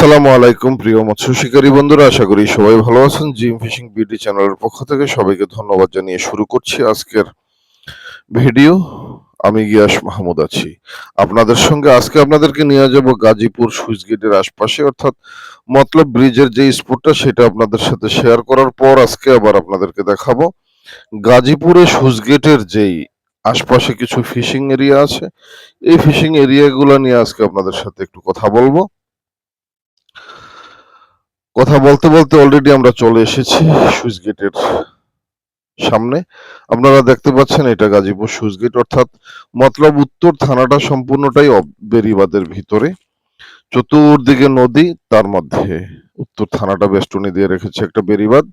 আসসালামু আলাইকুম, প্রিয় মৎস্য শিকারী বন্ধুরা, আশা করি সবাই ভালো আছেন। জিম ফিশিং বিডি চ্যানেলের পক্ষ থেকে সবাইকে ধন্যবাদ জানিয়ে শুরু করছি আজকের ভিডিও। আমি গিয়াস মাহমুদ আছি। আপনাদের সঙ্গে আজকে আপনাদেরকে নিয়ে যাব গাজীপুর সুইচ গেটের আশপাশে, অর্থাৎ মতলব ব্রিজের যে স্পটটা, সেটা আপনাদের সাথে শেয়ার করার পর আজকে আবার আপনাদেরকে দেখাবো। গাজীপুরে সুইচ গেটের যেই আশপাশে কিছু ফিশিং এরিয়া আছে, এই ফিশিং এরিয়াগুলো নিয়ে আজকে আপনাদের সাথে একটু কথা বলব। কথা বলতে বলতে অলরেডি আমরা চলে এসেছি সুইচ গেটের সামনে। আপনারা দেখতে পাচ্ছেন এটা গাজীপুর সুইচ গেট, অর্থাৎ মতলব উত্তর থানাটা সম্পূর্ণটাই বেড়িবাঁধের ভিতরে। চতুর্দিকে নদী, তার মধ্যে উত্তর থানাটা বেষ্টনী দিয়ে রেখেছে একটা বেরিবাদ।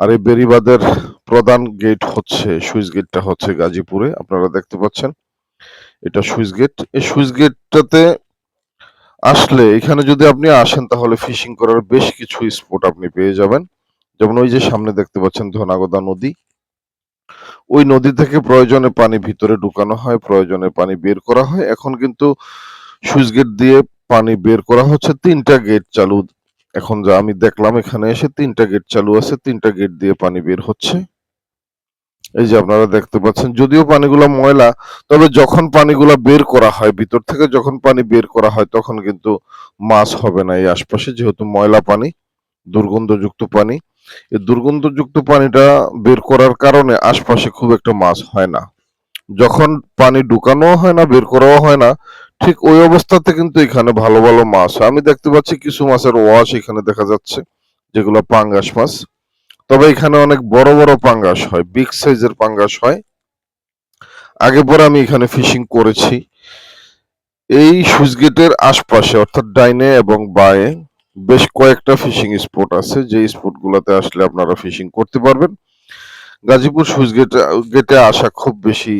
আর এই বেরিবাদের প্রধান গেট হচ্ছে, সুইচ গেটটা হচ্ছে গাজীপুরে, আপনারা দেখতে পাচ্ছেন। এটা সুইচ গেট। এই সুইচ গেটটাতে আসলে এখানে যদি আপনি আসেন, তাহলে ফিশিং করার বেশ কিছু স্পট আপনি পেয়ে যাবেন। যেমন ওই যে সামনে দেখতে পাচ্ছেন ধনাগদা নদী। ওই নদী থেকে প্রয়োজনে পানি ভিতরে ঢুকানো হয়, প্রয়োজনে পানি বের করা হয়। এখন কিন্তু সুইচ গেট দিয়ে পানি বের করা হচ্ছে, তিনটা গেট চালু। এখন যা আমি দেখলাম এখানে এসে তিনটা গেট চালু আছে, তিনটা গেট দিয়ে পানি বের হচ্ছে। এই যে আপনারা দেখতে পাচ্ছেন, যদিও পানিগুলো ময়লা, তবে যখন পানিগুলো বের করা হয়, ভিতর থেকে যখন পানি বের করা হয়, তখন কিন্তু মাছ হবে না এই আশপাশে, যেহেতু ময়লা পানি, দুর্গন্ধযুক্ত পানি। এই দুর্গন্ধযুক্ত পানিটা বের করার কারণে আশপাশে খুব একটা মাছ হয় না। যখন পানি ঢুকানো হয় না, বের করাও হয় না, ঠিক ওই অবস্থাতে কিন্তু এখানে ভালো ভালো মাছ। আমি দেখতে পাচ্ছি কিছু মাছের ওয়াশ এখানে দেখা যাচ্ছে, যেগুলো পাঙ্গাস মাছ। তবে এখানে অনেক বড় বড় পাঙ্গাস হয় বিগ সাইজের পাঙ্গাস হয়। আগে পরে আমি এখানে ফিশিং করেছি। এই সুইচ গেটের আশপাশে, অর্থাৎ ডাইনে এবং বায়ে, বেশ কয়েকটা ফিশিং স্পট আছে। যে স্পট গুলাতে আসলে আপনারা ফিশিং করতে পারবেন। গাজীপুর সুইচ গেটে আসা খুব বেশি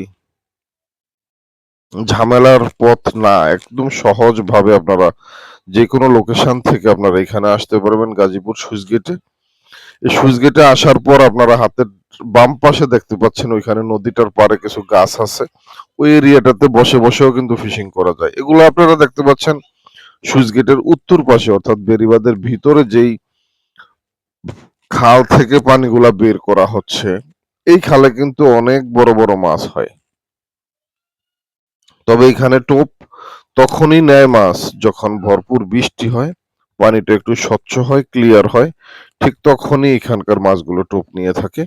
ঝামেলার পথ না। একদম সহজ ভাবে আপনারা যে কোনো লোকেশন থেকে আপনারা এখানে আসতে পারবেন গাজীপুর সুইচ গেটে সুইচ গেটে আসার পর আপনারা হাতের বাম পাশে দেখতে পাচ্ছেন ওইখানে নদীটার পারে কিছু গাছ আছে। ওই এরিয়াটাতে বসে বসেও কিন্তু ফিশিং করা যায়। এগুলো আপনারা দেখতে পাচ্ছেন সুইচ গেটের উত্তর পাশে, অর্থাৎ বেরিবাদের ভিতরে যেই খাল থেকে পানিগুলা বের করা হচ্ছে, এই খালে কিন্তু অনেক বড় বড় মাছ হয়। তবে এখানে টোপ তখনই নেয় মাছ যখন ভরপুর বৃষ্টি হয়, পানিটা একটু স্বচ্ছ হয়, ক্লিয়ার হয়। ঠিক তখনই এখানকার মাছগুলো টোপ নিয়ে থাকে।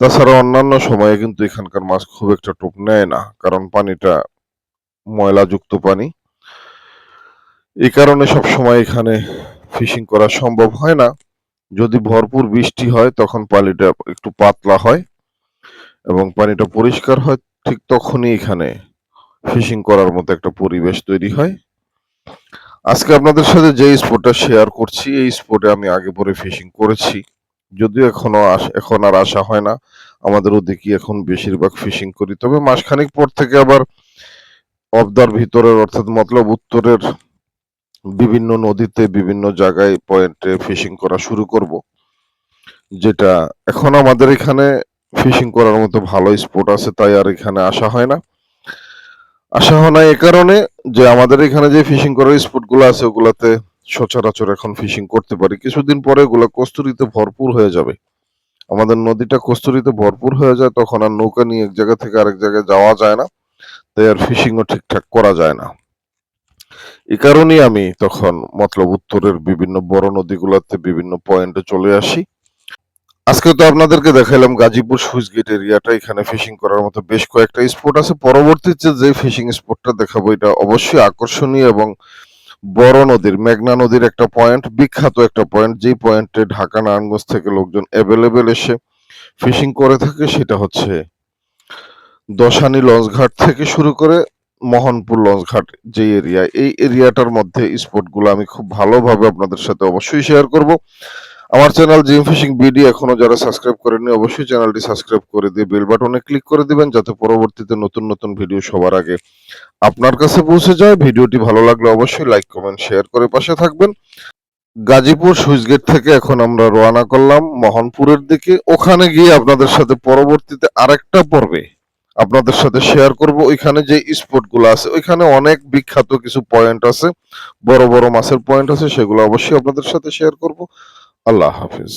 তাছাড়া অন্যান্য সময়ে কিন্তু এখানকার মাছ খুব একটা টোপ নেয় না, কারণ পানিটা ময়লাযুক্ত পানি। এই কারণে সব সময় এখানে ফিশিং করা সম্ভব হয় না। যদি ভরপুর বৃষ্টি হয়, তখন পানিটা একটু পাতলা হয় এবং পানিটা পরিষ্কার হয়, ঠিক তখনই এখানে ফিশিং করার মতো একটা পরিবেশ তৈরি হয়। আজকে আপনাদের সাথে যে স্পটটা শেয়ার করছি, এই স্পটে আমি আগে পরে ফিশিং করেছি। যদিও এখনও এখন আর আসা হয় না। আমাদের ওদিকে এখন বেশিরভাগ ফিশিং করি। তবে মাসখানেক পর থেকে আবার অবদার ভিতরের, অর্থাৎ মতলব উত্তরের বিভিন্ন নদীতে, বিভিন্ন জায়গায় পয়েন্টে ফিশিং করা শুরু করব। যেটা এখন আমাদের এখানে ফিশিং করার মতো ভালো স্পট আছে, তাই আর এখানে আসা হয় না। আসা হয় না এ কারণে যে আমাদের এখানে যে ফিশিং করার স্পটগুলো আছে, ওগুলাতে সচরাচর এখন ফিশিং করতে পারি। কিছুদিন পরে ওগুলা কস্তুরিতে ভরপুর হয়ে যাবে। আমাদের নদীটা কস্তুরিতে ভরপুর হয়ে যায়, তখন আর নৌকা নিয়ে এক জায়গা থেকে আরেক জায়গায় যাওয়া যায় না। তাই আর ফিশিংও ঠিকঠাক করা যায় না। এ কারণেই আমি তখন মতলব উত্তরের বিভিন্ন বড় নদীগুলোতে বিভিন্ন পয়েন্টে চলে আসি। আজকে তো আপনাদেরকে দেখাইলাম গাজীপুর সুইচ গেট এরিয়াটা, এখানে ফিশিং করার মতো বেশ কয়েকটা স্পট আছে। পরবর্তীতে যে ফিশিং স্পটটা দেখাবো, এটা অবশ্যই আকর্ষণীয় এবং বড় নদীর, মেঘনা নদীর একটা পয়েন্ট বিখ্যাত একটা পয়েন্ট যেই পয়েন্টে ঢাকা, নারায়ণগঞ্জ থেকে লোকজন অ্যাভেলেবেল এসে ফিশিং করে থাকে, সেটা হচ্ছে দশানি লঞ্চ ঘাট থেকে শুরু করে মোহনপুর লঞ্চ ঘাট যে এরিয়া এই এরিয়াটার মধ্যে স্পটগুলো আমি খুব ভালোভাবে আপনাদের সাথে অবশ্যই শেয়ার করব। আমার চ্যানেল জিম ফিশিং বিডি এখনও যারা সাবস্ক্রাইব করেননি, অবশ্যই চ্যানেলটি সাবস্ক্রাইব করে দিয়ে বেল বাটনে ক্লিক করে দিবেন, যাতে পরবর্তীতে নতুন নতুন ভিডিও সবার আগে আপনার কাছে পৌঁছে যায়। ভিডিওটি ভালো লাগলে অবশ্যই লাইক কমেন্ট শেয়ার করে পাশে থাকবেন। গাজীপুর সুইচ গেট থেকে এখন আমরা রওনা করলাম মোহনপুরের দিকে। ওখানে গিয়ে আপনাদের সাথে পরবর্তীতে আরেকটা পর্বে আপনাদের সাথে শেয়ার করব। ওইখানে যে স্পটগুলো আছে, ওইখানে অনেক বিখ্যাত কিছু পয়েন্ট আছে। বড় বড় মাছের পয়েন্ট আছে, সেগুলো অবশ্যই আপনাদের সাথে শেয়ার করব। আল্লাহ হাফিজ।